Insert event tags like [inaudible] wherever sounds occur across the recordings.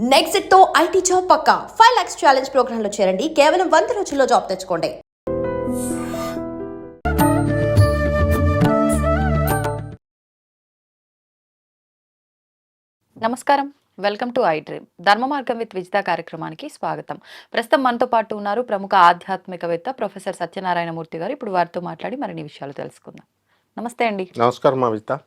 నెక్స్ట్తో IT job పక్కా. Five lakhs challenge ప్రోగ్రామ్లో చేరండి. కేవలం వంద రోజుల్లో జాబ్ తెచ్చుకోండి. నమస్కారం. Welcome to iDream. ధర్మ మార్గం విత్ విజిత కార్యక్రమానికి స్వాగతం. ప్రస్తుతం మనతో పాటు ఉన్నారు ప్రముఖ ఆధ్యాత్మికవేత్త ప్రొఫెసర్ సత్యనారాయణమూర్తి గారు. ఇప్పుడు వారితో మాట్లాడి మరిన్ని విషయాలు తెలుసుకుందాం. నమస్తే అండి. నమస్కారం మా విత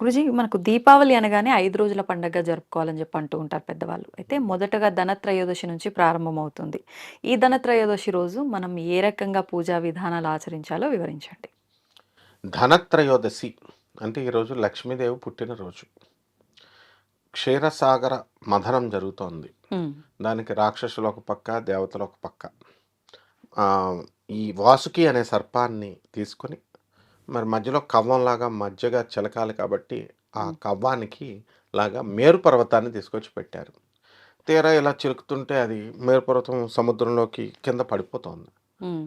గురుజీ మనకు దీపావళి అనగానే ఐదు రోజుల పండుగ జరుపుకోవాలని చెప్పి అంటూ ఉంటారు పెద్దవాళ్ళు. అయితే మొదటగా ధనత్రయోదశి నుంచి ప్రారంభమవుతుంది. ఈ ధనత్రయోదశి రోజు మనం ఏ రకంగా పూజా విధానాలు ఆచరించాలో వివరించండి. ధనత్రయోదశి అంటే ఈరోజు లక్ష్మీదేవి పుట్టినరోజు. క్షీరసాగర మథనం జరుగుతోంది. దానికి రాక్షసులు ఒక పక్క దేవతలు ఒక పక్క. ఈ వాసుకి అనే సర్పాన్ని తీసుకొని మరి మధ్యలో కవ్వంలాగా మధ్యగా చిలకాలి కాబట్టి ఆ కవ్వానికి లాగా మేరు పర్వతాన్ని తీసుకొచ్చి పెట్టారు. తీరా ఇలా చిలుకుతుంటే అది మేరు పర్వతం సముద్రంలోకి కింద పడిపోతోంది.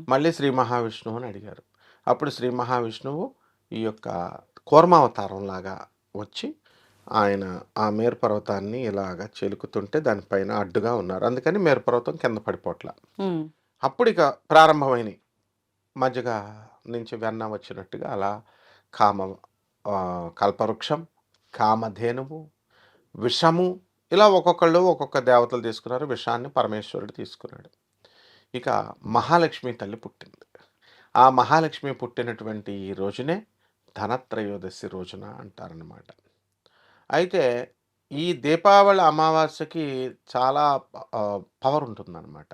మళ్ళీ శ్రీ మహావిష్ణువు అని అడిగారు. అప్పుడు శ్రీ మహావిష్ణువు ఈ యొక్క కూర్మావతారం లాగా వచ్చి ఆయన ఆ మేరు పర్వతాన్ని ఇలాగా చెలుకుతుంటే దానిపైన అడ్డుగా ఉన్నారు. అందుకని మేరు పర్వతం కింద పడిపోట్ల. అప్పుడు ఇక ప్రారంభమైనవి మధ్యగా నుంచి వెన్న వచ్చినట్టుగా అలా కామ కల్పవృక్షం కామధేనువు విషము ఇలా ఒక్కొక్కళ్ళు ఒక్కొక్క దేవతలు తీసుకున్నారు. విషాన్ని పరమేశ్వరుడు తీసుకున్నాడు. ఇక మహాలక్ష్మి తల్లి పుట్టింది. ఆ మహాలక్ష్మి పుట్టినటువంటి ఈ రోజునే ధనత్రయోదశి రోజున అంటారనమాట అయితే ఈ దీపావళి అమావాస్యకి చాలా పవర్ ఉంటుందన్నమాట.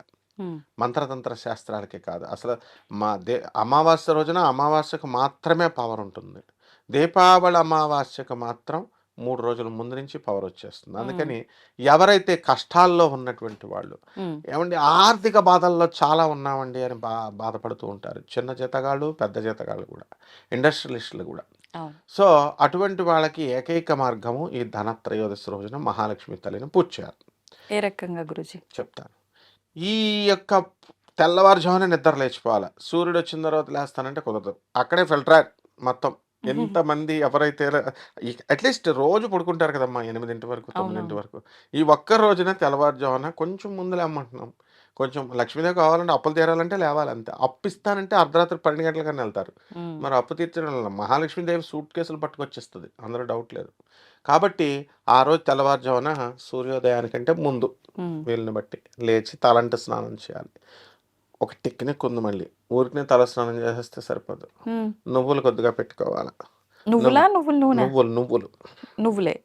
మంత్రతంత్ర శాస్త్రాలకే కాదు. అసలు మా దే అమావాస్య రోజున అమావాస్యకు మాత్రమే పవర్ ఉంటుంది. దీపావళి అమావాస్యకు మాత్రం మూడు రోజుల ముందు నుంచి పవర్ వచ్చేస్తుంది. అందుకని ఎవరైతే కష్టాల్లో ఉన్నటువంటి వాళ్ళు. ఏమండి ఆర్థిక బాధల్లో చాలా ఉన్నామండి అని బా బాధపడుతూ ఉంటారు. చిన్న జీతగాళ్ళు పెద్ద జీతగాళ్ళు కూడా ఇండస్ట్రియలిస్టులు కూడా. సో అటువంటి వాళ్ళకి ఏకైక మార్గము ఈ ధనత్రయోదశి రోజున మహాలక్ష్మి తల్లిని పూజ చేయాలి. ఏ రకంగా గురుజీ? చెప్తాను. ఈ యొక్క తెల్లవారుజామున నిద్ర లేచిపోవాలి. సూర్యుడు వచ్చిన తర్వాత లేస్తానంటే కుదరదు. అక్కడే ఫిల్టర్ మొత్తం. ఎంతమంది ఎవరైతే అట్లీస్ట్ రోజు పడుకుంటారు కదమ్మా ఎనిమిదింటి వరకు తొమ్మిదింటి. వరకు. ఈ ఒక్క రోజున తెల్లవారుజామున కొంచెం ముందు లేమంటున్నాం. కొంచెం లక్ష్మీదేవి కావాలంటే అప్పులు తీరాలంటే లేవాలి అంతే అప్పు ఇస్తానంటే అర్ధరాత్రి పన్నెండు గంటలకన్నా వెళ్తారు. హ్మ్. మరి అప్పు తీర్చడం వల్ల మహాలక్ష్మీదేవి సూట్ కేసులు పట్టుకొచ్చేస్తుంది. అందులో డౌట్ లేదు. కాబట్టి ఆ రోజు తెల్లవారుజామున సూర్యోదయానికంటే ముందు. వీళ్ళని బట్టి. లేచి తలంట స్నానం చేయాలి. ఒక టెక్నిక్ ఉంది మళ్ళీ. ఊరికి తల స్నానం చేసేస్తే సరిపోదు. నువ్వులు కొద్దిగా పెట్టుకోవాలి? నువ్వులా? నువ్వుల నూనె? నువ్వులు నువ్వులు. నువ్వులే.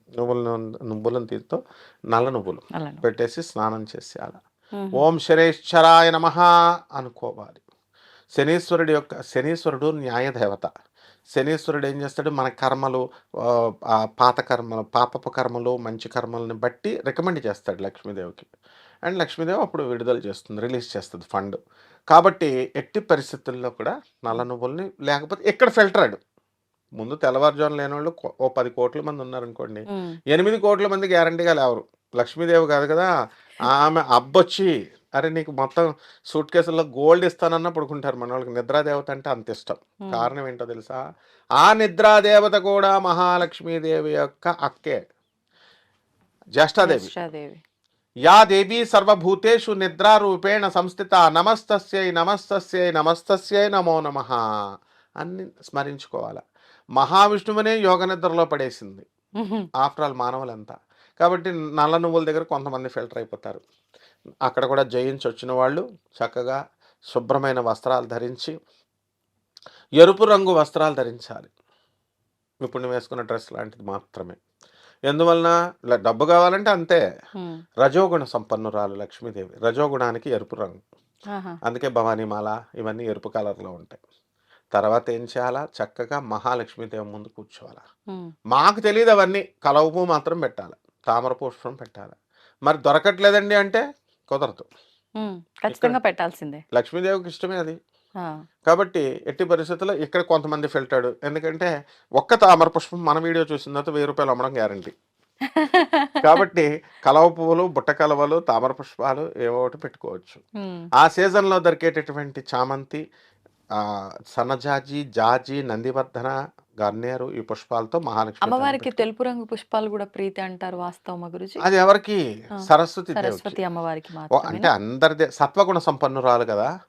నువ్వులను తీరుతో నల్ల నువ్వులు పెట్టేసి స్నానం చేసేయాలి. ఓం శనేశ్వరాయ నమ అనుకోవాలి. శనీశ్వరుడి యొక్క శనీశ్వరుడు న్యాయదేవత. శనీశ్వరుడు ఏం చేస్తాడు? మన కర్మలు పాత కర్మలు పాపపు కర్మలు మంచి కర్మలను బట్టి రికమెండ్ చేస్తాడు లక్ష్మీదేవికి. అండ్ లక్ష్మీదేవి అప్పుడు విడుదల చేస్తుంది రిలీజ్ చేస్తుంది ఫండ్. కాబట్టి ఎట్టి పరిస్థితుల్లో కూడా నల్ల నువ్వుల్ని లేకపోతే ఇక్కడ ఫిల్టర్డ్ ముందు తెల్లవారుజాము లేని వాళ్ళు ఓ పది కోట్ల మంది ఉన్నారనుకోండి. ఎనిమిది కోట్ల మంది గ్యారంటీగా లేవరు. లక్ష్మీదేవి కాదు కదా ఆమె అబ్బొచ్చి అరే నీకు మొత్తం సూట్ కేసుల్లో గోల్డ్ ఇస్తానన్న పడుకుంటారు మన వాళ్ళకి నిద్రాదేవత అంటే అంత ఇష్టం. కారణం ఏంటో తెలుసా? ఆ నిద్రాదేవత కూడా మహాలక్ష్మీదేవి యొక్క అక్కే. జ్యేష్ఠాదేవి. యా దేవి సర్వభూతేషు నిద్రారూపేణ సంస్థిత నమస్తస్యై నమస్తస్యై నమస్తస్యై నమో నమ అన్ని స్మరించుకోవాలి. మహావిష్ణువునే యోగ నిద్రలో పడేసింది. ఆఫ్టర్ ఆల్ మానవులంతా. కాబట్టి నల్ల నువ్వుల దగ్గర కొంతమంది ఫిల్టర్ అయిపోతారు. అక్కడ కూడా జయించి వచ్చిన వాళ్ళు చక్కగా శుభ్రమైన వస్త్రాలు ధరించి ఎరుపు రంగు వస్త్రాలు ధరించాలి. ఇప్పుడు నువ్వు వేసుకున్న డ్రెస్ లాంటిది మాత్రమే. ఎందువలన డబ్బు కావాలంటే అంతే. రజోగుణ సంపన్నురాలు లక్ష్మీదేవి. రజోగుణానికి ఎరుపు రంగు. అందుకే భవానీమాల ఇవన్నీ ఎరుపు కలర్లో ఉంటాయి. తర్వాత ఏం చేయాలా? చక్కగా మహాలక్ష్మీదేవి ముందు కూర్చోవాలా. మాకు తెలియదు అవన్నీ. కలవ పువ్వు మాత్రం పెట్టాలి. తామర పుష్పం పెట్టాలి. మరి దొరకట్లేదండి అంటే? కుదరదు. ఖచ్చితంగా పెట్టాల్సిందే లక్ష్మీదేవికి ఇష్టమే అది. కాబట్టి ఎట్టి పరిస్థితుల్లో ఇక్కడ కొంతమంది ఫిల్టర్డ్ ఎందుకంటే ఒక్క తామర పుష్పం మన వీడియో చూసిన తర్వాత వెయ్యి రూపాయలు అమ్మడం గ్యారంటీ [laughs] కాబట్టి కలవ పువ్వులు బుట్ట కలవలు తామర పుష్పాలు ఏవో ఒకటి పెట్టుకోవచ్చు. ఆ సీజన్లో దొరికేటటువంటి చామంతి సన్నజాజి జాజి నందివర్ధన గన్నేరు ఈ పుష్పాలతో మహాలక్ష్మి అమ్మవారికి తెలుపు రంగు పుష్పాలు కూడా ప్రీతి అంటారు వాస్తవమా గురుజీ. అది ఎవరికి? సరస్వతి సరస్వతి అమ్మవారికి అంటే అందరిదే సత్వగుణ సంపన్నురాలు కదా?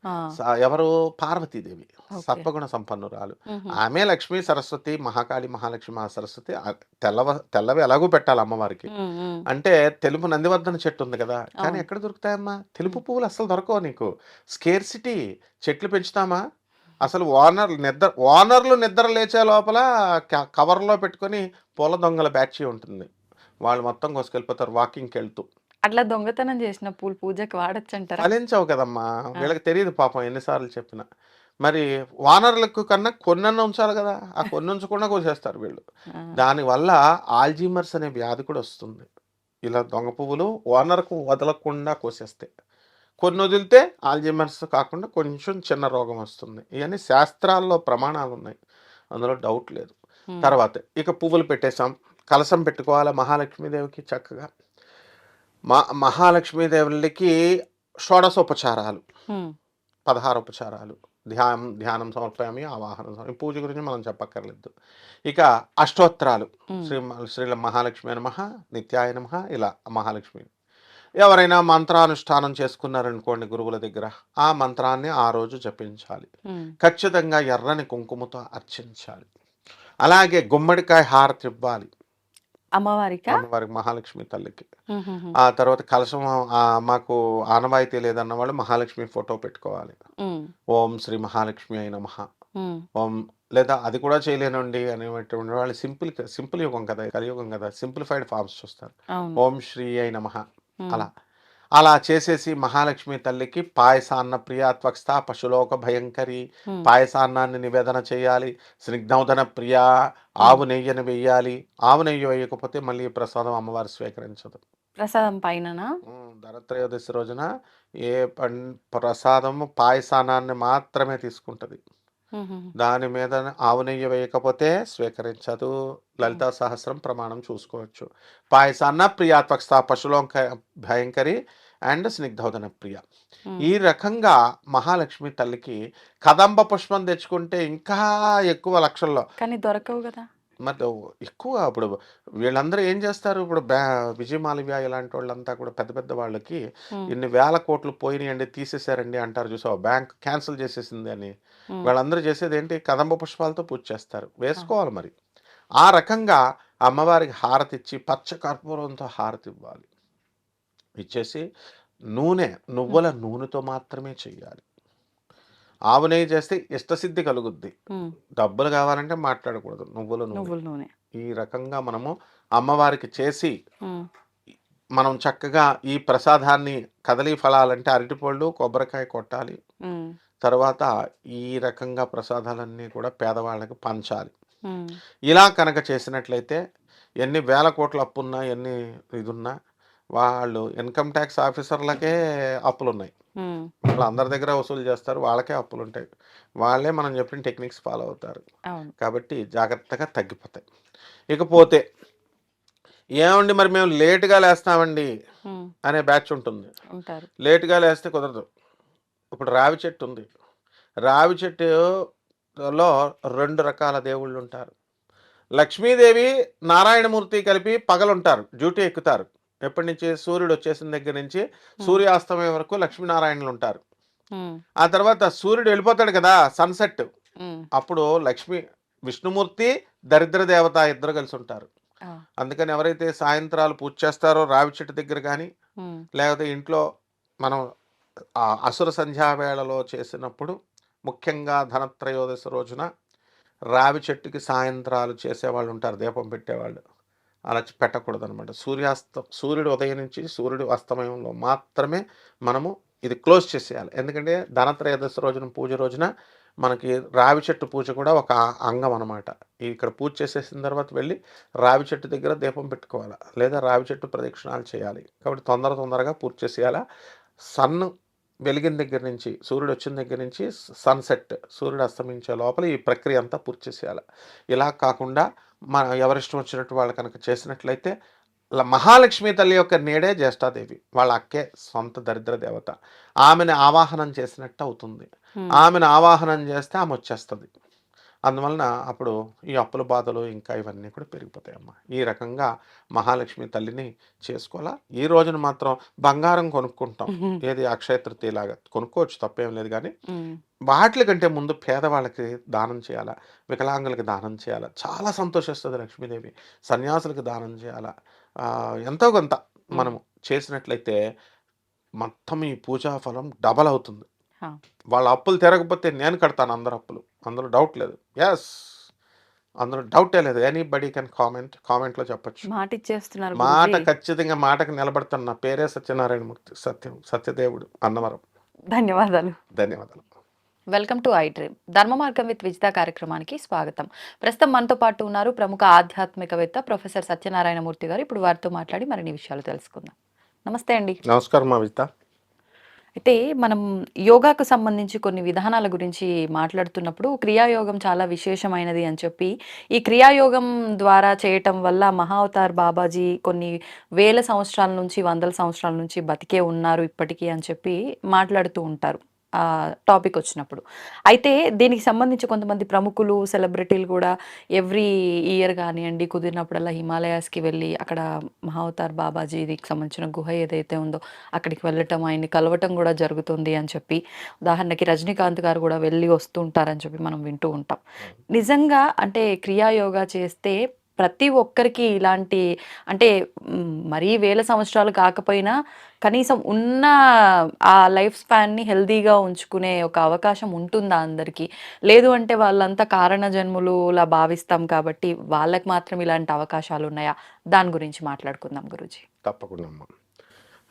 ఎవరు? పార్వతీదేవి. సత్వగుణ సంపన్నురాలు. ఆమె లక్ష్మి సరస్వతి మహాకాళి మహాలక్ష్మి మహాసరస్వతి ఆ తెల్లవ తెల్లవి ఎలాగూ పెట్టాలి అమ్మవారికి. అంటే తెలుపు నందివర్ధన చెట్టు ఉంది కదా? కానీ. ఎక్కడ దొరుకుతాయమ్మా? తెలుపు పువ్వులు అసలు దొరకవు నీకు. స్కేర్సిటీ. చెట్లు పెంచుతామా? అసలు ఓనర్ నిద్ర ఓనర్లు నిద్ర లేచే లోపల కవర్లో పెట్టుకొని పూల దొంగల బ్యాచ్ ఉంటుంది. వాళ్ళు మొత్తం కోసుకెళ్ళిపోతారు వాకింగ్కి వెళ్తూ. అట్లా దొంగతనం చేసిన పూలు పూజకి వాడచ్చు అంటారా ఫలించవు కదమ్మా. వీళ్ళకి తెలియదు పాపం ఎన్నిసార్లు చెప్పినా. మరి వానర్లకు కన్నా కొన్నన్న ఉంచాలి కదా ఆ కొన్ని ఉంచకుండా కోసేస్తారు వీళ్ళు. దానివల్ల ఆల్జీమర్స్ అనే వ్యాధి కూడా వస్తుంది. ఇలా దొంగ పువ్వులు ఓనర్కు వదలకుండా కోసేస్తాయి కొన్ని వదిలితే ఆల్జీమర్స్ కాకుండా కొంచెం చిన్న రోగం వస్తుంది. ఇవన్నీ శాస్త్రాల్లో ప్రమాణాలు ఉన్నాయి అందులో డౌట్ లేదు. తర్వాత ఇక పువ్వులు పెట్టేశాం. కలసం పెట్టుకోవాలి మహాలక్ష్మీదేవికి చక్కగా? మా మహాలక్ష్మీదేవులకి షోడశోపచారాలు. పదహారు ఉపచారాలు ధ్యానం ధ్యానం సమర్పయామి ఆవాహనం. పూజ గురించి మనం చెప్పక్కర్లేదు. ఇక అష్టోత్తరాలు. శ్రీ శ్రీ మహాలక్ష్మి నమ నిత్యాయ నమ ఇలా మహాలక్ష్మి. ఎవరైనా మంత్రానుష్ఠానం చేసుకున్నారనుకోండి గురువుల దగ్గర ఆ మంత్రాన్ని ఆ రోజు జపించాలి. ఖచ్చితంగా ఎర్రని కుంకుమతో అర్చించాలి. అలాగే గుమ్మడికాయ హారతి ఇవ్వాలి. అమ్మవారిక? అమ్మవారికి మహాలక్ష్మి తల్లికి. ఆ తర్వాత కలశం ఆ, మాకు ఆనవాయితీ లేదన్న వాళ్ళు మహాలక్ష్మి ఫోటో పెట్టుకోవాలి. ఓం శ్రీ మహాలక్ష్మి అయిన మహా ఓం లేదా అది కూడా చేయలేనండి అనేటువంటి వాళ్ళు సింపుల్ సింపుల్ యుగం కదా కలియుగం కదా సింప్లిఫైడ్ ఫార్మ్స్ చూస్తారు. ఓం శ్రీ అయిన మహా అలా అలా చేసేసి మహాలక్ష్మి తల్లికి పాయసాన్న ప్రియ త్వక్స్థ పశులోక భయంకరి పాయసాన్నాన్ని నివేదన చేయాలి. స్నిగ్ధౌదన ప్రియ ఆవు నెయ్యని వెయ్యాలి ఆవు నెయ్యి వేయకపోతే మళ్ళీ ప్రసాదం అమ్మవారు స్వీకరించదు. ప్రసాదం పైననా? ఉమ్, ధనత్రయోదశి రోజున ఏ పం ప్రసాదము పాయసానాన్ని మాత్రమే తీసుకుంటది. దాని మీద ఆవు నెయ్యి వేయకపోతే స్వీకరించదు. లలితా సహస్రం ప్రమాణం చూసుకోవచ్చు. పాయసాన్న ప్రియాత్వక్స్థ పశులోక భయంకరి అండ్ స్నిగ్ధోదన ప్రియ. ఈ రకంగా మహాలక్ష్మి తల్లికి కదంబ పుష్పం తెచ్చుకుంటే ఇంకా ఎక్కువ లక్షల్లో. కానీ దొరకవు కదా. మరి ఎక్కువ ఇప్పుడు వీళ్ళందరూ ఏం చేస్తారు? ఇప్పుడు బ్యా విజయ మాలవ్య ఇలాంటి వాళ్ళంతా కూడా పెద్ద పెద్ద వాళ్ళకి ఇన్ని వేల కోట్లు పోయినాయండి తీసేశారండి అంటారు చూసావా? బ్యాంక్ క్యాన్సిల్ చేసేసింది అని. వాళ్ళందరూ చేసేది ఏంటి? కదంబ పుష్పాలతో పూజ చేస్తారు. వేసుకోవాలి మరి. ఆ రకంగా అమ్మవారికి హారతి ఇచ్చి పచ్చ కర్పూరంతో హారతి ఇవ్వాలి. ఇచ్చేసి నూనె నువ్వుల నూనెతో మాత్రమే చెయ్యాలి ఆవు నెయ్యి చేస్తే ఇష్టసిద్ధి కలుగుద్ది. డబ్బులు కావాలంటే మాట్లాడకూడదు. నువ్వుల నువ్వుల నూనె ఈ రకంగా మనము అమ్మవారికి చేసి మనం చక్కగా ఈ ప్రసాదాన్ని కదలీ ఫలాలంటే అరటిపళ్ళు కొబ్బరికాయ కొట్టాలి. తర్వాత ఈ రకంగా ప్రసాదాలన్నీ కూడా పేదవాళ్ళకి పంచాలి. ఇలా కనుక చేసినట్లయితే ఎన్ని వేల కోట్ల అప్పు ఉన్నా ఎన్ని ఇది ఉన్నా వాళ్ళు ఇన్కమ్ ట్యాక్స్ ఆఫీసర్లకే అప్పులు ఉన్నాయి వాళ్ళు అందరి దగ్గర వసూలు చేస్తారు వాళ్ళకే అప్పులు ఉంటాయి వాళ్ళే మనం చెప్పిన టెక్నిక్స్ ఫాలో అవుతారు. కాబట్టి జాగ్రత్తగా తగ్గిపోతాయి. ఇకపోతే ఏమండి మరి మేము లేటుగా లేస్తామండి అనే బ్యాచ్ ఉంటుంది. లేటుగా లేస్తే కుదరదు. ఇప్పుడు రావి చెట్టు ఉంది. రావి చెట్టులో రెండు రకాల దేవుళ్ళు ఉంటారు లక్ష్మీదేవి నారాయణమూర్తి కలిపి పగలుంటారు డ్యూటీ ఎక్కుతారు. ఎప్పటి నుంచి సూర్యుడు వచ్చేసిన దగ్గర నుంచి సూర్యాస్తమయం వరకు లక్ష్మీనారాయణలు ఉంటారు. ఆ తర్వాత సూర్యుడు వెళ్ళిపోతాడు కదా సన్సెట్. అప్పుడు లక్ష్మి విష్ణుమూర్తి దరిద్ర దేవత ఇద్దరు కలిసి ఉంటారు. అందుకని ఎవరైతే సాయంత్రాలు పూజ చేస్తారో రావి చెట్టు దగ్గర కానీ లేకపోతే ఇంట్లో మనం అసుర సంధ్యావేళలో చేసినప్పుడు ముఖ్యంగా ధనత్రయోదశి రోజున రావి చెట్టుకి సాయంత్రాలు చేసేవాళ్ళు ఉంటారు దీపం పెట్టేవాళ్ళు. అలా పెట్టకూడదు అనమాట సూర్యాస్త సూర్యుడు ఉదయం నుంచి సూర్యుడు అస్తమయంలో మాత్రమే మనము ఇది క్లోజ్ చేసేయాలి. ఎందుకంటే ధనత్రయోదశి రోజున పూజ రోజున మనకి రావి చెట్టు పూజ కూడా ఒక అంగం అనమాట ఇక్కడ పూజ చేసేసిన తర్వాత వెళ్ళి రావి చెట్టు దగ్గర దీపం పెట్టుకోవాలి? లేదా రావి చెట్టు ప్రదక్షిణాలు చేయాలి. కాబట్టి తొందర తొందరగా పూర్తి చేసేయాలి? సన్ వెలిగిన దగ్గర నుంచి సూర్యుడు వచ్చిన దగ్గర నుంచి సన్సెట్ సూర్యుడు అస్తమించే లోపల ఈ ప్రక్రియ అంతా పూర్తి చేసేయాలి? ఇలా కాకుండా మన ఎవరిష్టం వచ్చినట్టు వాళ్ళు కనుక చేసినట్లయితే మహాలక్ష్మి తల్లి యొక్క నేడే జ్యేష్ఠాదేవి వాళ్ళ అక్కే సొంత దరిద్ర దేవత. ఆమెను ఆవాహనం చేసినట్టు అవుతుంది. ఆమెను ఆవాహనం చేస్తే ఆమె వచ్చేస్తుంది. అందువలన అప్పుడు ఈ అప్పుల బాధలు ఇంకా ఇవన్నీ కూడా పెరిగిపోతాయమ్మా. ఈ రకంగా మహాలక్ష్మి తల్లిని చేసుకోవాలా? ఈ రోజున మాత్రం బంగారం కొనుక్కుంటాం. [laughs] ఏది అక్షయ తృతీయలాగా కొనుక్కోవచ్చు తప్పేం లేదు కానీ వాటి కంటే ముందు పేదవాళ్ళకి దానం చేయాలా? వికలాంగులకి దానం చేయాలా? చాలా సంతోషిస్తుంది లక్ష్మీదేవి. సన్యాసులకు దానం చేయాలా? ఎంతో కొంత మనము చేసినట్లయితే మొత్తం ఈ పూజా ఫలం డబల్ అవుతుంది. వాళ్ళ అప్పులు తిరగకపోతే నేను కడతాను అందరు అప్పులు. అందులో డౌట్ లేదు. ఎస్ అందులో డౌటే లేదు. ఎనీ బడీ కెన్ కామెంట్ కామెంట్లో చెప్పొచ్చు. మాట ఇచ్చేస్తున్నారు మాట. ఖచ్చితంగా మాటకు నిలబడుతున్న నా పేరే సత్యనారాయణమూర్తి సత్యం సత్యదేవుడు అన్నవరం. ధన్యవాదాలు. ధన్యవాదాలు. వెల్కమ్ టు ఐ డ్రీమ్ ధర్మ మార్గం విత్ విజిత కార్యక్రమానికి స్వాగతం. ప్రస్తుతం మనతో పాటు ఉన్నారు ప్రముఖ ఆధ్యాత్మికవేత్త ప్రొఫెసర్ సత్యనారాయణమూర్తి గారు. ఇప్పుడు వారితో మాట్లాడి మరిన్ని విషయాలు తెలుసుకుందాం. నమస్తే అండి. నమస్కారం మా విత అయితే మనం యోగాకు సంబంధించి కొన్ని విధానాల గురించి మాట్లాడుతున్నప్పుడు క్రియాయోగం చాలా విశేషమైనది అని చెప్పి ఈ క్రియాయోగం ద్వారా చేయటం వల్ల మహావతార్ బాబాజీ కొన్ని వేల సంవత్సరాల నుంచి వందల సంవత్సరాల నుంచి బతికే ఉన్నారు ఇప్పటికీ అని చెప్పి మాట్లాడుతూ ఉంటారు. టాపిక్ వచ్చినప్పుడు. అయితే దీనికి సంబంధించి కొంతమంది ప్రముఖులు సెలబ్రిటీలు కూడా ఎవ్రీ ఇయర్ కానివ్వండి కుదిరినప్పుడల్లా హిమాలయాస్కి వెళ్ళి అక్కడ మహావతార్ బాబాజీకి సంబంధించిన గుహ ఏదైతే ఉందో అక్కడికి వెళ్ళటం ఆయన్ని కలవటం కూడా జరుగుతుంది అని చెప్పి ఉదాహరణకి రజనీకాంత్ గారు కూడా వెళ్ళి వస్తుంటారని చెప్పి మనం వింటూ ఉంటాం. నిజంగా అంటే క్రియాయోగా చేస్తే ప్రతి ఒక్కరికి ఇలాంటి అంటే మరీ వేల సంవత్సరాలు కాకపోయినా కనీసం ఉన్న ఆ లైఫ్ స్పాన్ని హెల్దీగా ఉంచుకునే ఒక అవకాశం ఉంటుందా అందరికీ? లేదు అంటే వాళ్ళంతా కారణ జన్ములులా భావిస్తాం కాబట్టి వాళ్ళకి మాత్రం ఇలాంటి అవకాశాలు ఉన్నాయా? దాని గురించి మాట్లాడుకుందాం గురూజీ. తప్పకుండా అమ్మ.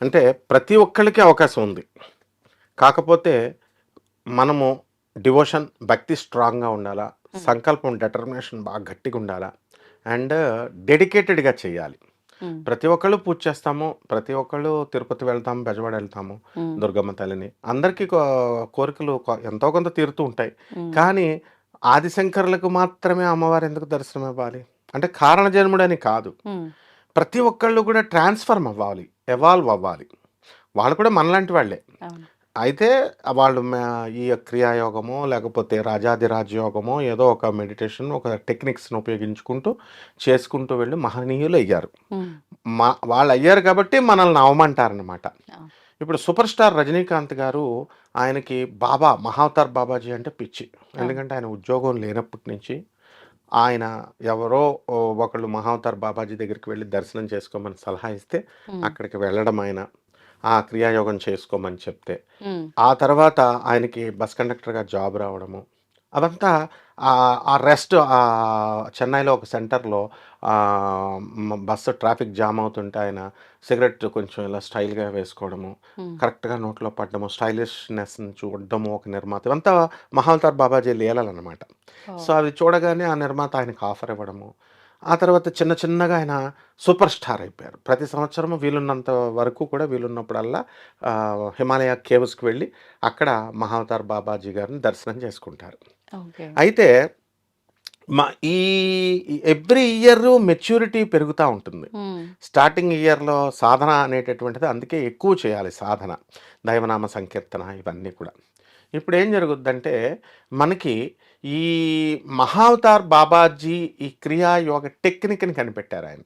అంటే ప్రతి ఒక్కళ్ళకి అవకాశం ఉంది. కాకపోతే మనము డివోషన్ భక్తి స్ట్రాంగ్గా ఉండాలా? సంకల్పం డిటర్మినేషన్ బాగా గట్టిగా ఉండాలా? అండ్ డెడికేటెడ్గా చేయాలి. ప్రతి ఒక్కళ్ళు పూజ చేస్తాము ప్రతి ఒక్కళ్ళు తిరుపతి వెళ్తాము బెజవాడ వెళ్తాము దుర్గమ్మ తల్లిని. అందరికీ కోరికలు ఎంతో కొంత తీరుతూ ఉంటాయి. కానీ ఆదిశంకరులకు మాత్రమే అమ్మవారు ఎందుకు దర్శనం ఇవ్వాలి అంటే కారణ జన్ముడని కాదు. ప్రతి ఒక్కళ్ళు కూడా ట్రాన్స్ఫర్మ్ అవ్వాలి ఎవాల్వ్ అవ్వాలి. వాళ్ళు కూడా మనలాంటి వాళ్ళే. అయితే వాళ్ళు ఈ క్రియాయోగమో లేకపోతే రాజాదిరాజ యోగమో ఏదో ఒక మెడిటేషన్ ఒక టెక్నిక్స్ని ఉపయోగించుకుంటూ చేసుకుంటూ వెళ్ళి మహనీయులు అయ్యారు. మ్, వాళ్ళు అయ్యారు కాబట్టి మనల్ని అవమంటారనమాట. ఇప్పుడు సూపర్ స్టార్ రజనీకాంత్ గారు ఆయనకి బాబా మహావతార్ బాబాజీ అంటే పిచ్చి. ఎందుకంటే ఆయన ఉద్యోగం లేనప్పటి నుంచి ఆయన ఎవరో ఒకళ్ళు మహావతార్ బాబాజీ దగ్గరికి వెళ్ళి దర్శనం చేసుకోమని సలహా ఇస్తే అక్కడికి వెళ్ళడం ఆయన ఆ క్రియాయోగం చేసుకోమని చెప్తే. ఆ తర్వాత ఆయనకి బస్ కండక్టర్గా జాబ్ రావడము. అదంతా ఆ- ఆ రెస్ట్ చెన్నైలో ఒక సెంటర్లో బస్సు ట్రాఫిక్ జామ్ అవుతుంటే ఆయన సిగరెట్ కొంచెం ఇలా స్టైల్గా వేసుకోవడము. కరెక్ట్గా నోట్లో పడ్డము స్టైలిష్నెస్ని చూడడము ఒక నిర్మాత. ఇవంతా మహావతార్ బాబాజీ లీలలన్నమాట. ఓ, సో అది చూడగానే ఆ నిర్మాత ఆయనకు ఆఫర్ ఇవ్వడము. ఆ తర్వాత చిన్న చిన్నగా ఆయన సూపర్ స్టార్ అయిపోయారు. ప్రతి సంవత్సరం వీలున్నంత వరకు కూడా వీలున్నప్పుడల్లా హిమాలయ కేవ్స్కి వెళ్ళి అక్కడ మహావతార్ బాబాజీ గారిని దర్శనం చేసుకుంటారు. అయితే మా ఈ ఎవ్రీ ఇయర్ మెచ్యూరిటీ పెరుగుతూ ఉంటుంది. స్టార్టింగ్ ఇయర్లో సాధన అనేటటువంటిది అందుకే ఎక్కువ చేయాలి సాధన. దైవనామ సంకీర్తన ఇవన్నీ కూడా. ఇప్పుడు ఏం జరుగుద్దంటే మనకి ఈ మహావతార్ బాబాజీ ఈ క్రియా యోగ టెక్నిక్ని కనిపెట్టారు ఆయన.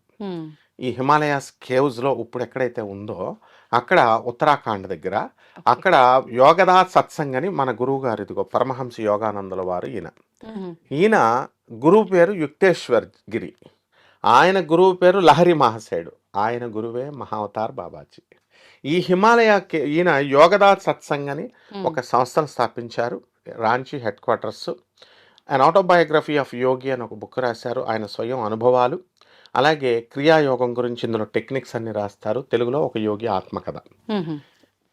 ఈ హిమాలయాస్ కేవ్స్లో ఇప్పుడు ఎక్కడైతే ఉందో అక్కడ ఉత్తరాఖండ్ దగ్గర అక్కడ యోగదా సత్సంగ్ అని మన గురువు గారు ఇదిగో పరమహంస యోగానందుల వారు ఈయన. ఈయన గురువు పేరు యుక్తేశ్వర్ గిరి. ఆయన గురువు పేరు లహరి మహాశయుడు. ఆయన గురువే మహావతార్ బాబాజీ. ఈ హిమాలయ ఈయన యోగదా సత్సంగ్ అని ఒక సంస్థను స్థాపించారు. Ranchi headquarters. And autobiography of yogi అని ఒక బుక్ రాశారు. ఆయన స్వయం అనుభవాలు. అలాగే క్రియాయోగం గురించి ఇందులో టెక్నిక్స్ అన్ని రాస్తారు. తెలుగులో ఒక యోగి ఆత్మకథ.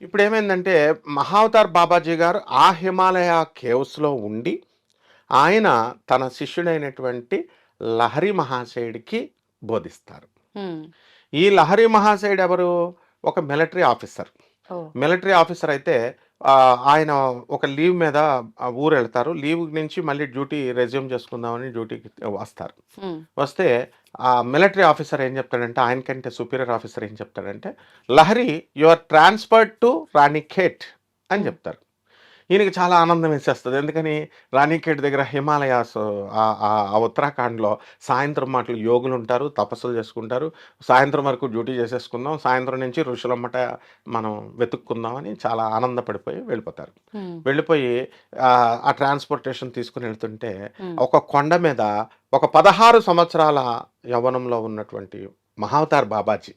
ఇప్పుడు ఏమైందంటే మహావతార్ బాబాజీ గారు ఆ హిమాలయ కేవ్స్లో ఉండి ఆయన తన శిష్యుడైనటువంటి లహరి మహాశయుడికి బోధిస్తారు. ఈ లహరి మహాశయుడు ఎవరు? ఒక మిలిటరీ ఆఫీసర్ మిలిటరీ ఆఫీసర్ అయితే ఆయన ఒక లీవ్ మీద ఊరు వెళ్తారు లీవ్ నుంచి మళ్ళీ డ్యూటీ రెజ్యూమ్ చేసుకుందామని డ్యూటీకి వస్తారు. వస్తే ఆ మిలిటరీ ఆఫీసర్ ఏం చెప్తాడంటే ఆయనకంటే సుపీరియర్ ఆఫీసర్ ఏం చెప్తాడంటే Lahiri you are transferred to Ranikhet అని చెప్తారు. ఈయనకి చాలా ఆనందం వేసేస్తుంది. ఎందుకని రాణిఖేడ్ దగ్గర హిమాలయాస్ ఆ- ఉత్తరాఖండ్లో సాయంత్రం మాటలు యోగులు ఉంటారు తపస్సులు చేసుకుంటారు. సాయంత్రం వరకు డ్యూటీ చేసేసుకుందాం సాయంత్రం నుంచి ఋషులమ్మట మనం వెతుక్కుందామని చాలా ఆనందపడిపోయి వెళ్ళిపోతారు. వెళ్ళిపోయి ఆ ట్రాన్స్పోర్టేషన్ తీసుకుని వెళ్తుంటే ఒక కొండ మీద ఒక పదహారు సంవత్సరాల యవ్వనంలో ఉన్నటువంటి మహావతార్ బాబాజీ.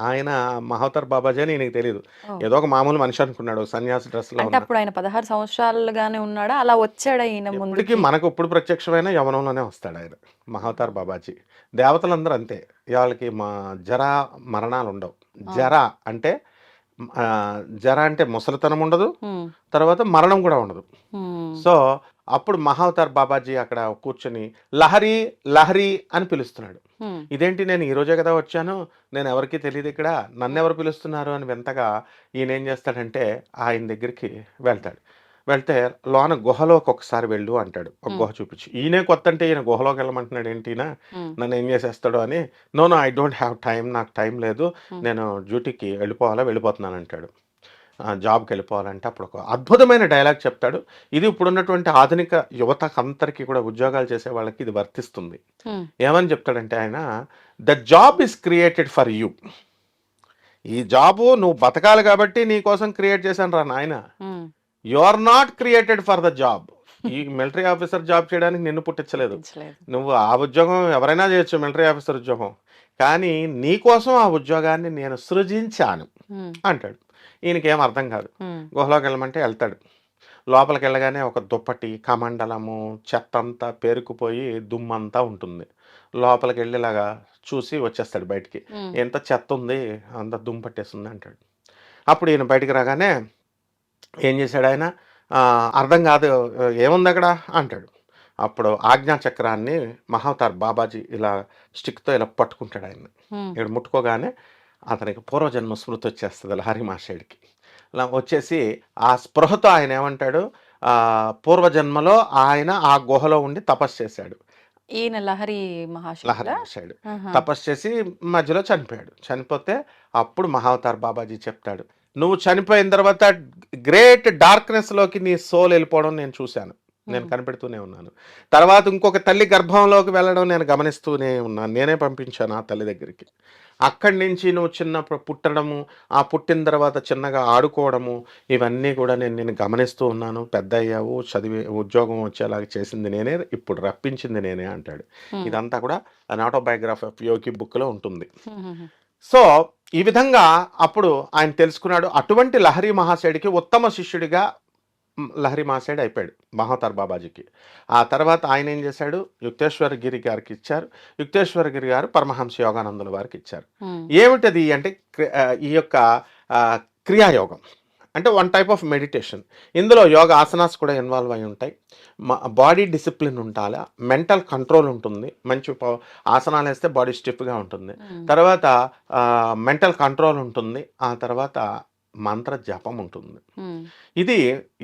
ఆయన మహావతార్ బాబాజీ అని నీకు తెలియదు. ఏదో ఒక మామూలు మనిషి అనుకున్నాడు సన్యాసి డ్రెస్లో. అప్పుడు ఆయన పదహారు సంవత్సరాలుగానే ఉన్నాడా? అలా వచ్చాడా ఎప్పటికీ ముందుకి? మనకు ఇప్పుడు ప్రత్యక్షమైన యవనంలోనే వస్తాడు ఆయన మహావతార్ బాబాజీ. దేవతలందరూ అంతే. వాళ్ళకి మా జర మరణాలు ఉండవు. జర అంటే జర అంటే ముసలితనం ఉండదు. తర్వాత మరణం కూడా ఉండదు. సో అప్పుడు మహావతార్ బాబాజీ అక్కడ కూర్చొని లహరి లహరి అని పిలుస్తున్నాడు. ఇదేంటి నేను ఈ రోజే కదా వచ్చాను? నేను ఎవరికి తెలియదు ఇక్కడ. నన్ను ఎవరు పిలుస్తున్నారు అని వింతగా ఈయన ఏం చేస్తాడంటే ఆయన దగ్గరికి వెళ్తాడు. వెళ్తే లోన గుహలోకి ఒకసారి వెళ్ళు అంటాడు. ఒక గుహ చూపించి. ఈయనే కొత్త అంటే ఈయన గుహలోకి వెళ్ళమంటున్నాడు ఏంటి ఈయన? ఉమ్, నన్ను ఏం చేసేస్తాడు అని. No no I don't have time. నాకు టైం లేదు. నేను డ్యూటీకి వెళ్ళిపోవాలా? వెళ్ళిపోతున్నాను అంటాడు. జాబ్కి వెళ్ళిపోవాలంటే అప్పుడు ఒక అద్భుతమైన డైలాగ్ చెప్తాడు. ఇది ఇప్పుడున్నటువంటి ఆధునిక యువతకు అందరికీ కూడా ఉద్యోగాలు చేసే వాళ్ళకి ఇది వర్తిస్తుంది. ఏమని చెప్తాడంటే ఆయన the job is created for you. ఈ జాబు నువ్వు బతకాలి కాబట్టి నీ కోసం క్రియేట్ చేశాను రా నాయన. You are not created for the job ఈ మిలిటరీ ఆఫీసర్ జాబ్ చేయడానికి నిన్ను పుట్టించలేదు. నువ్వు ఆ ఉద్యోగం ఎవరైనా చేయొచ్చు మిలిటరీ ఆఫీసర్ ఉద్యోగం. కానీ నీ కోసం ఆ ఉద్యోగాన్ని నేను సృజించాను అంటాడు. ఈయనకేం అర్థం కాదు. గుహలోకి వెళ్ళమంటే వెళ్తాడు లోపలికి వెళ్ళగానే ఒక దుప్పటి కమండలము చెత్త అంతా పేరుకుపోయి దుమ్మంతా ఉంటుంది. లోపలికి వెళ్ళేలాగా చూసి వచ్చేస్తాడు బయటికి. ఎంత చెత్త ఉంది అంత దుమ్ము పట్టేస్తుంది అంటాడు. అప్పుడు ఈయన బయటికి రాగానే ఏం చేశాడు ఆయన? "ఆ, అర్థం కాదు ఏముంది అక్కడ? అంటాడు. అప్పుడు ఆజ్ఞా చక్రాన్ని మహావతార్ బాబాజీ ఇలా స్టిక్తో ఇలా పట్టుకుంటాడు ఆయన ఇక్కడ ముట్టుకోగానే అతనికి పూర్వజన్మ స్మృతి వచ్చేస్తుంది లహరి మాషేడికి అలా వచ్చేసి ఆ స్పృహతో ఆయన ఏమంటాడు ఆ పూర్వజన్మలో ఆయన ఆ గుహలో ఉండి తపస్సు చేశాడు. ఈయన లహరి లహరి ఆహా. తపస్సు చేసి మధ్యలో చనిపోయాడు. చనిపోతే అప్పుడు మహావతార్ బాబాజీ చెప్తాడు నువ్వు చనిపోయిన తర్వాత గ్రేట్ డార్క్నెస్లోకి నీ సోల్ వెళ్ళిపోవడం నేను చూశాను. నేను ఉమ్, కనిపెడుతూనే ఉన్నాను. తర్వాత ఇంకొక తల్లి గర్భంలోకి వెళ్ళడం నేను గమనిస్తూనే ఉన్నాను. నేనే పంపించాను ఆ తల్లి దగ్గరికి. అక్కడి నుంచి నువ్వు చిన్నప్పుడు పుట్టడము ఆ పుట్టిన తర్వాత చిన్నగా ఆడుకోవడము ఇవన్నీ కూడా నేను నేను గమనిస్తూ ఉన్నాను. పెద్ద అయ్యావు చదివి ఉద్యోగం వచ్చేలాగా చేసింది నేనే ఇప్పుడు రప్పించింది నేనే అంటాడు. ఉమ్, ఇదంతా కూడా ఆటోబయోగ్రఫీ ఆఫ్ యోగి బుక్లో ఉంటుంది. ఉమ్, సో ఈ విధంగా అప్పుడు ఆయన తెలుసుకున్నాడు. అటువంటి లహరి మహాశయుడికి ఉత్తమ శిష్యుడిగా లహరి మహాశయుడు అయిపోయాడు మహాతార్ బాబాజీకి. ఆ తర్వాత ఆయన ఏం చేశాడు? యుక్తేశ్వర గిరి గారికి ఇచ్చారు. యుక్తేశ్వర గిరి గారు పరమహంస యోగానందుల వారికి ఇచ్చారు. ఏమిటది అంటే ఈ యొక్క క్రియాయోగం. అంటే వన్ టైప్ ఆఫ్ మెడిటేషన్. ఇందులో యోగ ఆసనాస్ కూడా ఇన్వాల్వ్ అయి ఉంటాయి. బాడీ డిసిప్లిన్ ఉండాలి? మెంటల్ కంట్రోల్ ఉంటుంది. మంచి ఆసనాలు వేస్తే బాడీ స్టిఫ్గా ఉంటుంది. తర్వాత మెంటల్ కంట్రోల్ ఉంటుంది. ఆ తర్వాత మంత్ర జపం ఉంటుంది. ఇది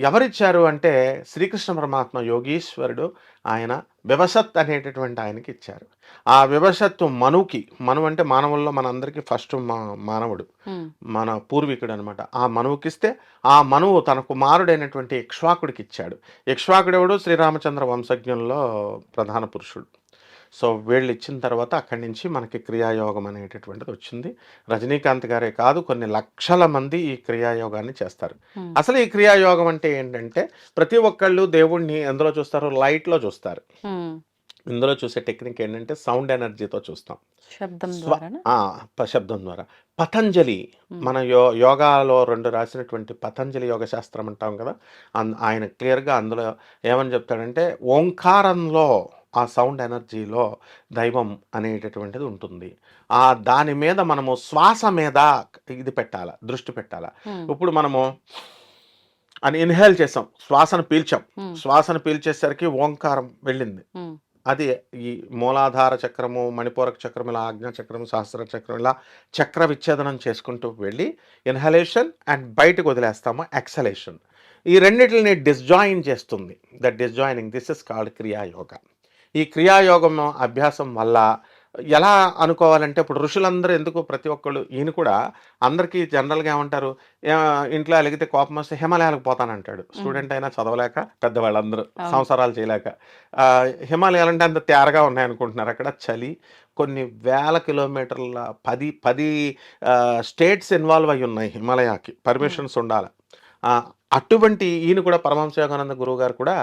ఎవరిచ్చారు అంటే శ్రీకృష్ణ పరమాత్మ యోగీశ్వరుడు ఆయన వివసత్ అనేటటువంటి ఆయనకి ఇచ్చారు. ఆ వివసత్తు మనుకి మను అంటే మానవుల్లో మనందరికీ ఫస్ట్ మా మానవుడు మన పూర్వీకుడు అనమాట ఆ మనువుకిస్తే ఆ మనువు తన కుమారుడైనటువంటి ఇక్ష్వాకుడికి ఇచ్చాడు ఇక్ష్వాకుడెవడు శ్రీరామచంద్ర వంశజ్ఞంలో ప్రధాన పురుషుడు. సో వీళ్ళు ఇచ్చిన తర్వాత అక్కడి నుంచి మనకి క్రియాయోగం అనేటటువంటిది వచ్చింది. రజనీకాంత్ గారే కాదు కొన్ని లక్షల మంది ఈ క్రియాయోగాన్ని చేస్తారు. అసలు ఈ క్రియాయోగం అంటే ఏంటంటే ప్రతి ఒక్కళ్ళు దేవుణ్ణి ఎందులో చూస్తారు? లైట్లో చూస్తారు. ఇందులో చూసే టెక్నిక్ ఏంటంటే సౌండ్ ఎనర్జీతో చూస్తాం. శబ్దం ప- శబ్దం ద్వారా. పతంజలి మన యో యోగాలో రెండు రాసినటువంటి పతంజలి యోగ శాస్త్రం అంటాం కదా ఆయన క్లియర్గా అందులో ఏమని చెప్తాడంటే ఓంకారంలో ఆ సౌండ్ ఎనర్జీలో దైవం అనేటటువంటిది ఉంటుంది. ఆ దాని మీద మనము శ్వాస మీద ఇది పెట్టాల దృష్టి పెట్టాల. ఇప్పుడు మనము అని ఇన్హేల్ చేసాం శ్వాసను పీల్చాం. శ్వాసను పీల్చేసరికి ఓంకారం వెళ్ళింది. అది ఈ మూలాధార చక్రము మణిపూరక చక్రం ఇలా ఆజ్ఞా చక్రం సహస్ర చక్రం ఇలా చక్ర విచ్ఛేదనం చేసుకుంటూ వెళ్ళి ఇన్హలేషన్ అండ్ బయటకు వదిలేస్తాము ఎక్సలేషన్. ఈ రెండింటిని డిస్జాయిన్ చేస్తుంది. The disjoining this is called Kriya Yoga. ఈ క్రియాయోగం అభ్యాసం వల్ల ఎలా అనుకోవాలంటే ఇప్పుడు ఋషులందరూ ఎందుకు ప్రతి ఒక్కళ్ళు ఈయన కూడా అందరికీ జనరల్గా ఏమంటారు "ఏ, ఇంట్లో అలిగితే కోపం వస్తే హిమాలయాలకు పోతానంటాడు. స్టూడెంట్ అయినా చదవలేక పెద్దవాళ్ళందరూ. సంవత్సరాలు చేయలేక. హిమాలయాలు అంటే అంత తేరగా ఉన్నాయనుకుంటున్నారు. అక్కడ చలి కొన్ని వేల కిలోమీటర్ల పది పది స్టేట్స్ ఇన్వాల్వ్ అయి ఉన్నాయి హిమాలయాకి. పర్మిషన్స్ ఉండాలి. అటువంటి ఈయన కూడా పరమహంస యోగానంద గురువు గారు కూడా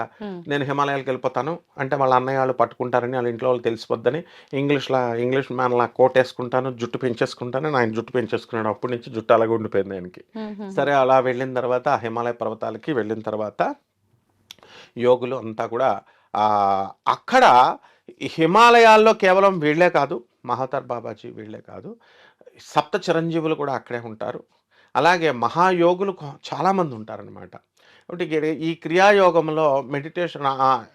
నేను హిమాలయాలకు వెళ్ళిపోతాను. అంటే వాళ్ళ అన్నయ్య వాళ్ళు పట్టుకుంటారని వాళ్ళ ఇంట్లో వాళ్ళు తెలిసిపోద్దని ఇంగ్లీష్లా ఇంగ్లీష్ మ్యాన్లా కోట్ వేసుకుంటాను జుట్టు పెంచేసుకుంటాను ఆయన జుట్టు పెంచేసుకున్నాడు. అప్పటి నుంచి జుట్టు అలాగే ఉండిపోయింది ఆయనకి. సరే అలా వెళ్ళిన తర్వాత ఆ హిమాలయ పర్వతాలకి వెళ్ళిన తర్వాత యోగులు అంతా కూడా అక్కడ హిమాలయాల్లో కేవలం వీళ్ళే కాదు మహాతార్ బాబాజీ వీళ్ళే కాదు సప్త చిరంజీవులు కూడా అక్కడే ఉంటారు. అలాగే మహాయోగులు చాలామంది ఉంటారనమాట కాబట్టి ఈ- క్రియాయోగంలో మెడిటేషన్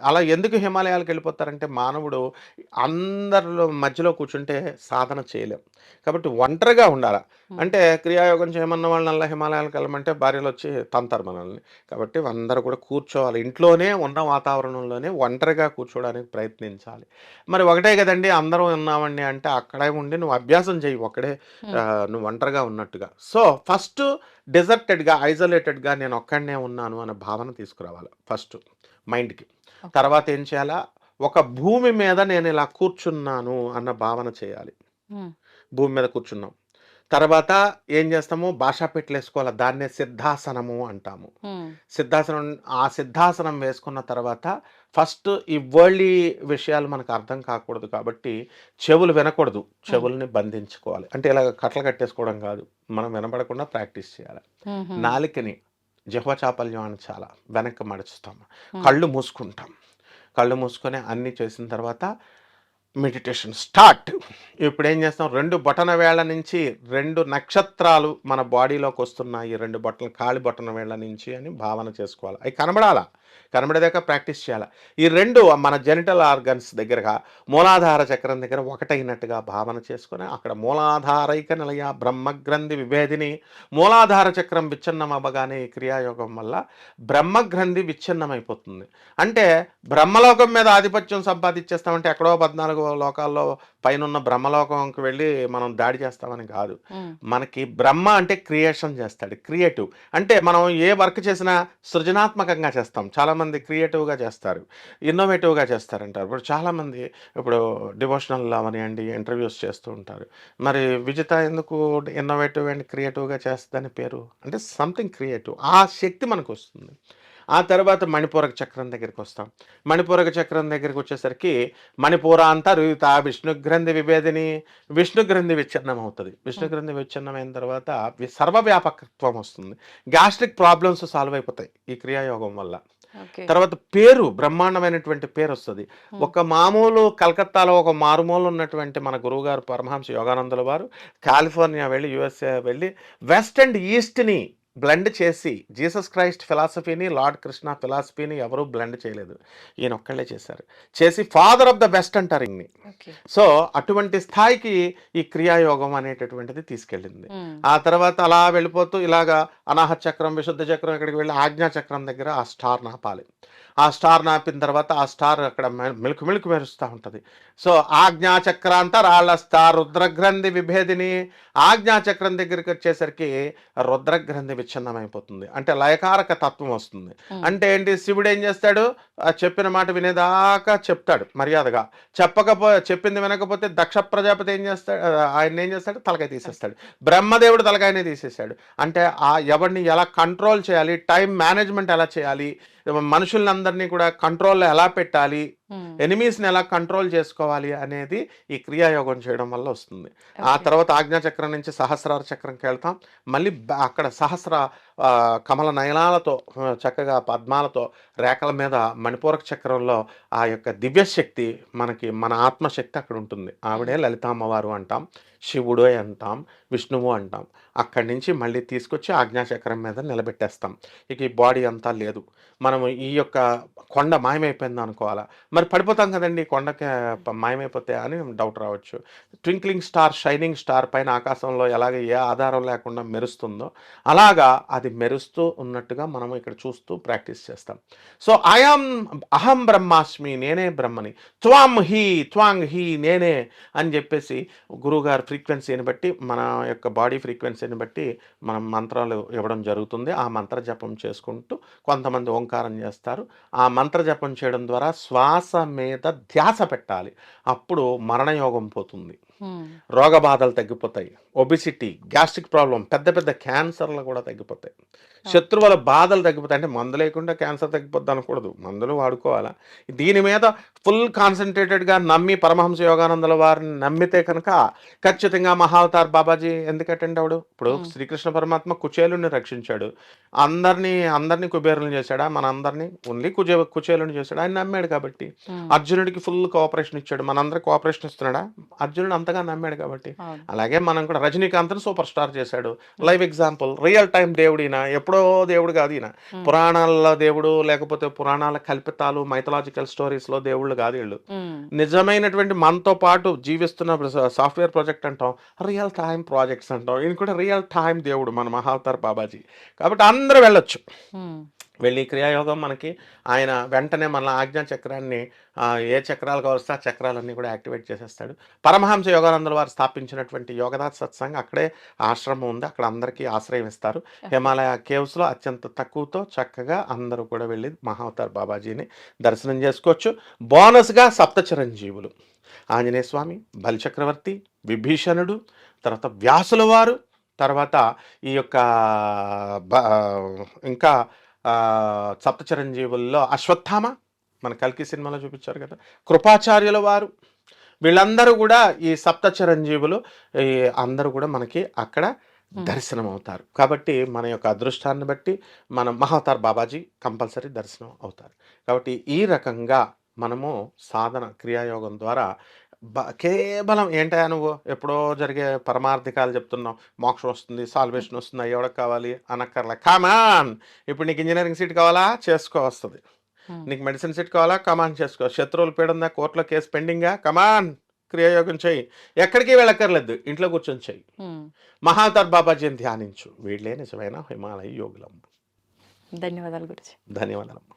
అలా ఎందుకు హిమాలయాలకు వెళ్ళిపోతారంటే మానవుడు అందరిలో మధ్యలో కూర్చుంటే సాధన చేయలేం. కాబట్టి ఒంటరిగా ఉండాలి? అంటే క్రియాయోగం చేయమన్న వాళ్ళని హిమాలయాలకు వెళ్ళమంటే భార్యలు వచ్చి తంతారు మనల్ని. కాబట్టి అందరూ కూడా కూర్చోవాలి. ఇంట్లోనే ఉన్న వాతావరణంలోనే ఒంటరిగా కూర్చోవడానికి ప్రయత్నించాలి. మరి ఒకటే కదండి అందరూ ఉన్నామండి అంటే అక్కడే ఉండి నువ్వు అభ్యాసం చేయి ఒకడే ఆ, నువ్వు ఒంటరిగా ఉన్నట్టుగా. సో ఫస్ట్ డెజర్టెడ్గా ఐసోలేటెడ్గా నేను ఒక్కడనే ఉన్నాను అనే భావన తీసుకురావాలి ఫస్ట్ మైండ్కి. తర్వాత ఏం చేయాలా? ఒక భూమి మీద నేను ఇలా కూర్చున్నాను అన్న భావన చేయాలి. భూమి మీద కూర్చున్నాం. తర్వాత ఏం చేస్తాము? భాషా పెట్టలేసుకోవాలి. దాన్నే సిద్ధాసనము అంటాము. సిద్ధాసనం ఆ సిద్ధాసనం వేసుకున్న తర్వాత ఫస్ట్ ఈ వరల్డ్లీ విషయాలు మనకు అర్థం కాకూడదు కాబట్టి చెవులు వినకూడదు. చెవుల్ని బంధించుకోవాలి. అంటే ఇలా కట్టలు కట్టేసుకోవడం కాదు. మనం వినపడకుండా ప్రాక్టీస్ చేయాలి. నాలికని జహ్వ చాపల్యం అని చాలా వెనక్కి మడుచుతాం. కళ్ళు మూసుకుంటాం. కళ్ళు మూసుకొని అన్నీ చేసిన తర్వాత మెడిటేషన్ స్టార్ట్. ఇప్పుడు ఏం చేస్తాం? రెండు బొటన వేళ నుంచి రెండు నక్షత్రాలు మన బాడీలోకి వస్తున్నాయి. రెండు బొట్టలు కాలి బొటన వేళ నుంచి అని భావన చేసుకోవాలి. అవి కనబడాలా? కనబడేదాకా ప్రాక్టీస్ చేయాలి. ఈ రెండు మన జెనిటల్ ఆర్గన్స్ దగ్గరగా మూలాధార చక్రం దగ్గర ఒకటైనట్టుగా భావన చేసుకొని అక్కడ మూలాధారైక నిలయ బ్రహ్మగ్రంథి విభేదిని మూలాధార చక్రం విచ్ఛిన్నం అవ్వగానే ఈ క్రియాయోగం వల్ల బ్రహ్మగ్రంథి విచ్ఛిన్నమైపోతుంది. అంటే బ్రహ్మలోకం మీద ఆధిపత్యం సంపాదించేస్తామంటే ఎక్కడో పద్నాలుగు లోకాల్లో పైన బ్రహ్మలోకంకి వెళ్ళి మనం దాడి చేస్తామని కాదు. మనకి బ్రహ్మ అంటే క్రియేషన్ చేస్తాడు. క్రియేటివ్. అంటే మనం ఏ వర్క్ చేసినా సృజనాత్మకంగా చేస్తాం. చాలామంది క్రియేటివ్గా చేస్తారు. ఇన్నోవేటివ్గా చేస్తారంటారు. ఇప్పుడు చాలామంది ఇప్పుడు డివోషనల్ అవనివ్వండి ఇంటర్వ్యూస్ చేస్తూ ఉంటారు. మరి విజిత ఎందుకు ఇన్నోవేటివ్ అండ్ క్రియేటివ్గా చేస్తుందని పేరు? అంటే సంథింగ్ క్రియేటివ్. ఆ శక్తి మనకు వస్తుంది ఆ తర్వాత మణిపూరక చక్రం దగ్గరికి వస్తాం మణిపూరక చక్రం దగ్గరికి వచ్చేసరికి మణిపూరాంత రుయుత విష్ణు గ్రంథి విభేదిని విష్ణుగ్రంథి విచ్ఛిన్నం అవుతుంది విష్ణుగ్రంథి విచ్ఛిన్నమైన తర్వాత సర్వవ్యాపకత్వం వస్తుంది. గ్యాస్ట్రిక్ ప్రాబ్లమ్స్ సాల్వ్ అయిపోతాయి ఈ క్రియాయోగం వల్ల. తర్వాత పేరు బ్రహ్మాండమైనటువంటి పేరు వస్తుంది. ఒక మామూలు కలకత్తాలో ఒక మారుమూల ఉన్నటువంటి మన గురువుగారు పరమహంస యోగానందుల వారు కాలిఫోర్నియా వెళ్ళి యుఎస్ఏ వెళ్ళి వెస్ట్ అండ్ ఈస్ట్ని బ్లెండ్ చేసి జీసస్ క్రైస్ట్ ఫిలాసఫీని లార్డ్ కృష్ణ ఫిలాసఫీని ఎవరూ బ్లెండ్ చేయలేదు. ఈయన ఒక్కళ్ళే చేశారు. చేసి ఫాదర్ ఆఫ్ ద బెస్ట్ అంటారు ఇన్ని సో అటువంటి స్థాయికి ఈ క్రియాయోగం అనేటటువంటిది తీసుకెళ్ళింది. ఆ తర్వాత అలా వెళ్ళిపోతూ ఇలాగా అనాహత చక్రం విశుద్ధ చక్రం ఇక్కడికి వెళ్ళి ఆజ్ఞా చక్రం దగ్గర ఆ స్టార్ నాపాలి ఆ స్టార్ నాపిన తర్వాత ఆ స్టార్ అక్కడ మెలుకు మెలుకు మెరుస్తూ ఉంటుంది. సో ఆజ్ఞా చక్రాంత రాళ్ళ స్టార్ రుద్రగ్రంథి విభేదిని ఆజ్ఞా చక్రం దగ్గరికి వచ్చేసరికి రుద్రగ్రంథి విచ్ఛిన్నమైపోతుంది. అంటే లయకారక తత్వం వస్తుంది. అంటే ఏంటి? శివుడు ఏం చేస్తాడు? చెప్పిన మాట వినేదాకా చెప్తాడు మర్యాదగా. చెప్పకపో చెప్పింది వినకపోతే దక్ష ప్రజాపతి ఏం చేస్తాడు? ఆయన ఏం చేస్తాడు? తలకాయ తీసేస్తాడు. బ్రహ్మదేవుడు తలకాయనే తీసేశాడు. అంటే ఆ ఎవరిని ఎలా కంట్రోల్ చేయాలి? టైం మేనేజ్మెంట్ ఎలా చేయాలి? మనుషులందరినీ కూడా కంట్రోల్లో ఎలా పెట్టాలి? ఎనిమీస్ని ఎలా కంట్రోల్ చేసుకోవాలి అనేది ఈ క్రియాయోగం చేయడం వల్ల వస్తుంది. ఆ. తర్వాత ఆజ్ఞా చక్రం నుంచి సహస్రార చక్రంకి వెళ్తాం. మళ్ళీ అక్కడ సహస్ర కమల నయనాలతో చక్కగా పద్మాలతో రేఖల మీద మణిపూరక చక్రంలో ఆ యొక్క దివ్యశక్తి మనకి మన ఆత్మశక్తి అక్కడ ఉంటుంది. ఆవిడే లలితామ్మవారు అంటాం శివుడు అంటాం విష్ణువు అంటాం. అక్కడి నుంచి మళ్ళీ తీసుకొచ్చి ఆజ్ఞాచక్రం మీద నిలబెట్టేస్తాం. ఇక ఈ బాడీ అంతా లేదు. మనం మనం ఈ యొక్క కొండ మాయమైపోయింది అనుకోవాలా మరి పడిపోతాం కదండి కొండకి మాయమైపోతే అని డౌట్ రావచ్చు. ట్వింక్లింగ్ స్టార్ షైనింగ్ స్టార్ పైన ఆకాశంలో ఎలాగ ఏ ఆధారం లేకుండా మెరుస్తుందో అలాగా అది మెరుస్తూ ఉన్నట్టుగా మనం ఇక్కడ చూస్తూ ప్రాక్టీస్ చేస్తాం. సో ఐఆమ్ అహం బ్రహ్మాస్మి నేనే బ్రహ్మని త్వాం హీ త్వాంగ్ హీ నేనే అని చెప్పేసి గురువుగారి ఫ్రీక్వెన్సీని బట్టి మన యొక్క బాడీ ఫ్రీక్వెన్సీని బట్టి మనం మంత్రాలు ఇవ్వడం జరుగుతుంది. ఆ మంత్ర జపం చేసుకుంటూ కొంతమంది ఓంకారం చేస్తారు. ఆ మంత్ర జపం చేయడం ద్వారా శ్వాస మీద ధ్యాస పెట్టాలి. అప్పుడు మరణయోగం పోతుంది. రోగ బాధలు తగ్గిపోతాయి. ఒబిసిటీ గ్యాస్ట్రిక్ ప్రాబ్లం పెద్ద పెద్ద క్యాన్సర్లు కూడా తగ్గిపోతాయి. శత్రువుల బాధలు తగ్గిపోతాయి. అంటే మందు లేకుండా క్యాన్సర్ తగ్గిపోద్ది అనకూడదు. మందులు వాడుకోవాలా? దీని మీద ఫుల్ కాన్సన్ట్రేటెడ్గా నమ్మి పరమహంస యోగానందుల వారిని నమ్మితే కనుక ఖచ్చితంగా మహావతార్ బాబాజీ ఎందుకు అటెండ్ అవడు ఇప్పుడు. శ్రీకృష్ణ పరమాత్మ కుచేలుని రక్షించాడు. అందరినీ అందరినీ కుబేరులను చేశాడా? మన అందరినీ ఓన్లీ కుజే కుచేలుని చేశాడు? ఆయన నమ్మాడు కాబట్టి. అర్జునుడికి ఫుల్ కోఆపరేషన్ ఇచ్చాడు. మనందరికి కోఆపరేషన్ ఇస్తున్నాడా? అర్జునుడు అంతగా నమ్మాడు కాబట్టి. అలాగే మనం కూడా రజనీకాంత్ని సూపర్ స్టార్ చేశాడు లైవ్ ఎగ్జాంపుల్ రియల్ టైం దేవుడు ఈయన ఎప్పుడో దేవుడు కాదు ఈయన. పురాణాల దేవుడు లేకపోతే పురాణాల కల్పితాలు మైథలాజికల్ స్టోరీస్లో దేవుళ్ళు కాదు వీళ్ళు. నిజమైనటువంటి మనతో పాటు జీవిస్తున్న సాఫ్ట్వేర్ ప్రాజెక్ట్ అంటాం రియల్ టైం ప్రాజెక్ట్స్ అంటాం ఈయన కూడా రియల్ టైం దేవుడు మన మహావతార్ బాబాజీ కాబట్టి అందరూ వెళ్ళొచ్చు. వెళ్ళి క్రియాయోగం మనకి ఆయన వెంటనే మన ఆజ్ఞా చక్రాన్ని ఏ చక్రాలు కావలిస్తే ఆ చక్రాలన్నీ కూడా యాక్టివేట్ చేసేస్తాడు. పరమహంస యోగానందుల వారు స్థాపించినటువంటి యోగదాస్ సత్సంగ్ అక్కడే ఆశ్రమం ఉంది. అక్కడ అందరికీ ఆశ్రయం ఇస్తారు. హిమాలయ కేవ్స్లో అత్యంత తక్కువతో చక్కగా అందరూ కూడా వెళ్ళి మహావతార్ బాబాజీని దర్శనం చేసుకోవచ్చు. బోనస్గా సప్త చిరంజీవులు ఆంజనేయ స్వామి బలిచక్రవర్తి విభీషణుడు తర్వాత వ్యాసుల వారు తర్వాత ఈ యొక్క బ- ఇంకా సప్త చిరంజీవుల్లో అశ్వత్థామ మన కల్కి సినిమాలో చూపించారు కదా. కృపాచార్యుల వారు. వీళ్ళందరూ కూడా ఈ సప్త చిరంజీవులు ఈ అందరూ కూడా మనకి అక్కడ దర్శనం అవుతారు కాబట్టి మన యొక్క అదృష్టాన్ని బట్టి మన మహావతార్ బాబాజీ కంపల్సరీ దర్శనం అవుతారు. కాబట్టి ఈ రకంగా మనము సాధన క్రియాయోగం ద్వారా బ కేవలం ఏంటయా నువ్వు? ఎప్పుడో జరిగే పరమార్థికాలు చెప్తున్నావు. మోక్షం వస్తుంది సాల్వేషన్ వస్తుంది ఎవరికి కావాలి? అనక్కర్లే. కామాన్ ఇప్పుడు నీకు ఇంజనీరింగ్ సీట్ కావాలా? చేసుకో వస్తుంది. నీకు మెడిసిన్ సీట్ కావాలా? కమాన్ చేసుకో. శత్రువులు పీడుందా కోర్టులో కేసు పెండింగా కమాన్ క్రియాయోగం చెయ్యి. ఎక్కడికి వెళ్ళక్కర్లేదు. ఇంట్లో కూర్చొని చెయ్యి. ఉమ్. మహావతార్ బాబాజీని ధ్యానించు. వీళ్ళే నిజమైన హిమాలయ యోగులమ్మ. ధన్యవాదాలు గురించి ధన్యవాదాలమ్మ.